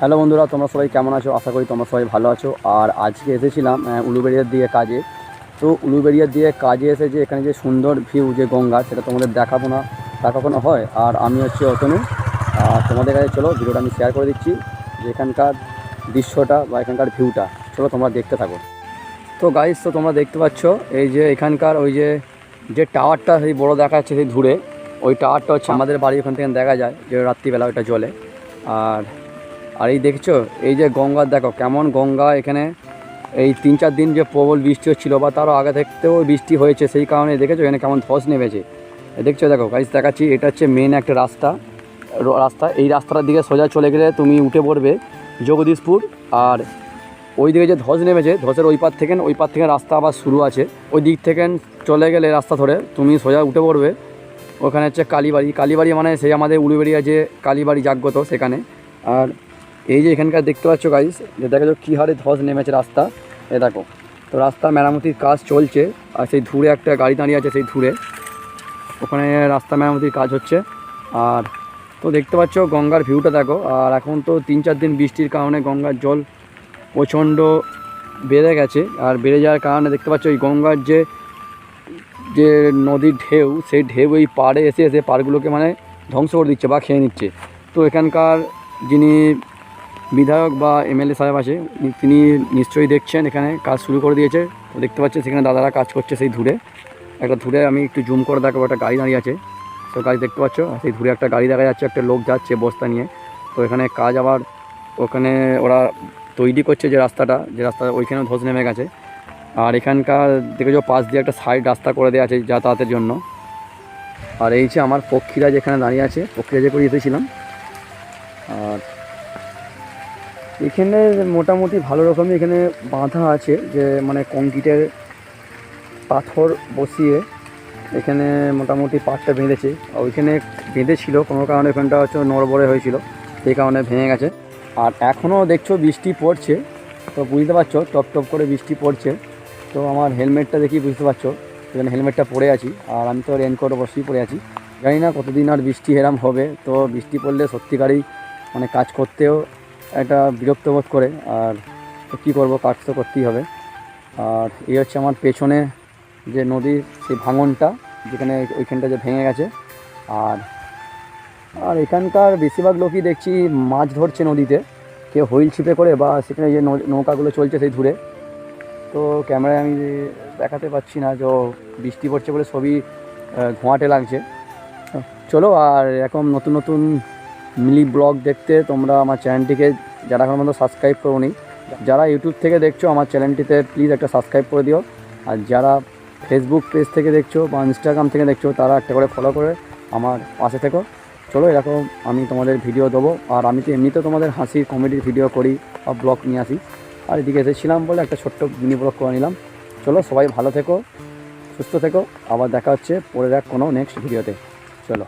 Hello বন্ধুরা, তোমরা সবাই কেমন আছো? আশা করি তোমরা সবাই ভালো আছো। আর আজকে এসেছিলাম উলুবেড়িয়ার দিকে কাজে। তো উলুবেড়িয়ার দিকে কাজে এসে যে এখানে যে সুন্দর ভিউ যে গঙ্গা, সেটা তোমাদের দেখাবো না, তা কখনো হয়? আর আমি হচ্ছে অতনু। আর তোমাদের কাছে চলো, ভিডিওটা আমি শেয়ার করে দিচ্ছি, যে এখানকার দৃশ্যটা বা এখানকার ভিউটা চলো তোমরা দেখতে থাকো। তো গাইস তো তোমরা দেখতে পাচ্ছ, এই যে এখানকার ওই যে যে টাওয়ারটা সেই বড় দেখা যাচ্ছে সেই ধূরে, ওই টাওয়ারটা হচ্ছে আমাদের বাড়ি ওখান থেকে দেখা যায়, যে রাত্রিবেলা ওইটা জ্বলে। আর আর এই দেখছ, এই যে গঙ্গা, দেখো কেমন গঙ্গা এখানে। এই তিন চার দিন যে প্রবল বৃষ্টি হচ্ছিল বা তারও আগে থেকেও বৃষ্টি হয়েছে, সেই কারণে দেখেছ এখানে কেমন ধস নেমেছে। দেখছ, দেখো গাইস দেখাচ্ছি, এটা হচ্ছে মেন একটা রাস্তা। রাস্তা, এই রাস্তাটার দিকে সোজা চলে গেলে তুমি উঠে পড়বে জগদীশপুর আর ওই দিকে যে ধস নেমেছে, ধসের ওই পার থেকে, ওই পার থেকে রাস্তা আবার শুরু আছে। ওই দিক থেকে চলে গেলে রাস্তা ধরে তুমি সোজা উঠে পড়বে। ওখানে হচ্ছে কালীবাড়ি। কালীবাড়ি মানে সেই আমাদের উলুবেড়িয়া যে কালীবাড়ি জাগ্রত সেখানে। আর এই যে এখানকার দেখতে পাচ্ছ গাইস যে দেখা কী হারে ধস নেমেছে রাস্তা। এ দেখো, তো রাস্তা মেরামতির কাজ চলছে, আর সেই ধূরে একটা গাড়ি দাঁড়িয়ে আছে সেই ধূরে। ওখানে রাস্তা মেরামতির কাজ হচ্ছে। আর তো দেখতে পাচ্ছ গঙ্গার ভিউটা দেখো, আর এখন তো তিন চার দিন বৃষ্টির কারণে গঙ্গার জল প্রচণ্ড বেড়ে গেছে। আর বেড়ে যাওয়ার কারণে দেখতে পাচ্ছ ওই গঙ্গার যে যে নদীর ঢেউ, সেই ঢেউ এই পাড়ে এসে এসে পাড়গুলোকে মানে ধ্বংস করে দিচ্ছে বা খেয়ে নিচ্ছে। তো এখানকার যিনি বিধায়ক বা এমএলএ সাহেব আছে, তিনি নিশ্চয়ই দেখছেন এখানে, কাজ শুরু করে দিয়েছে। দেখতে পাচ্ছেন সেখানে দাদারা কাজ করছে সেই ধূরে। একটা ধূরে আমি একটু জুম করে দেখাবো, একটা গাড়ি দাঁড়িয়ে আছে। তো গাড়ি দেখতে পাচ্ছ? সেই ধূরে একটা গাড়ি দেখা যাচ্ছে, একটা লোক যাচ্ছে বস্তা নিয়ে। তো এখানে কাজ আবার ওখানে ওরা তৈরি করছে যে রাস্তাটা, যে রাস্তা ওইখানেও ধস নেমে গেছে। আর এখানকার দেখেছ পাশ দিয়ে একটা সাইড রাস্তা করে দেওয়া আছে যাতায়াতের জন্য। আর এই যে আমার পক্ষীরা যেখানে দাঁড়িয়ে আছে, পক্ষীরা যে করে এসেছিলাম। আর এখানে মোটামুটি ভালো রকমই এখানে বাঁধা আছে, যে মানে কংক্রিটের পাথর বসিয়ে এখানে মোটামুটি পাটটা বেঁধেছে। আর ওইখানে বেঁধেছিল, কোনো কারণে ওখানটা হচ্ছে নড়বড়ে হয়েছিল, সেই কারণে ভেঙে গেছে। আর এখনও দেখছ বৃষ্টি পড়ছে, তো বুঝতে পারছ, টপ টপ করে বৃষ্টি পড়ছে। তো আমার হেলমেটটা দেখি, বুঝতে পারছ, এখানে হেলমেটটা পরে আছি। আর আমি তো রেনকোট অবশ্যই পরে আছি। জানি না কতদিন আর বৃষ্টি এরম হবে, তো বৃষ্টি পড়লে সত্যিকারই মানে কাজ করতেও একটা বিরক্ত বোধ করে আর কী করব কাজ তো করতেই হবে। আর এই হচ্ছে আমার পেছনে যে নদীর সেই ভাঙনটা যেখানে ওইখানটা যে ভেঙে গেছে। আর আর এখানকার বেশিরভাগ লোকই দেখছি মাছ ধরছে নদীতে। কেউ হুইল ছিপে করে বা সেখানে যে নৌকাগুলো চলছে সেই দূরে তো ক্যামেরায় আমি দেখাতে পাচ্ছি না যে বৃষ্টি পড়ছে বলে আহ, ধোঁয়াটে লাগছে। চলো আর এরকম নতুন নতুন মিলি ব্লগ দেখতে তোমরা আমার চ্যানেলটিকে যারা এখন মতো সাবস্ক্রাইব করোনি, যারা ইউটিউব থেকে দেখছ আমার চ্যানেলটিতে প্লিজ একটা সাবস্ক্রাইব করে দিও। আর যারা ফেসবুক পেজ থেকে দেখছ বা ইনস্টাগ্রাম থেকে দেখছ, তারা একটা করে ফলো করে আমার পাশে থেকো। চলো এরকম আমি তোমাদের ভিডিও দেবো। আর আমি তো এমনিতেও তোমাদের হাসির কমেডির ভিডিও করি বা ব্লগ নিয়ে আসি। আর এদিকে এসেছিলাম বলে একটা ছোট্ট মিনি ব্লগ করে নিলাম। চলো সবাই ভালো থেকো, সুস্থ থেকো। আবার দেখা হচ্ছে পরের এক কোনো নেক্সট ভিডিওতে চলো।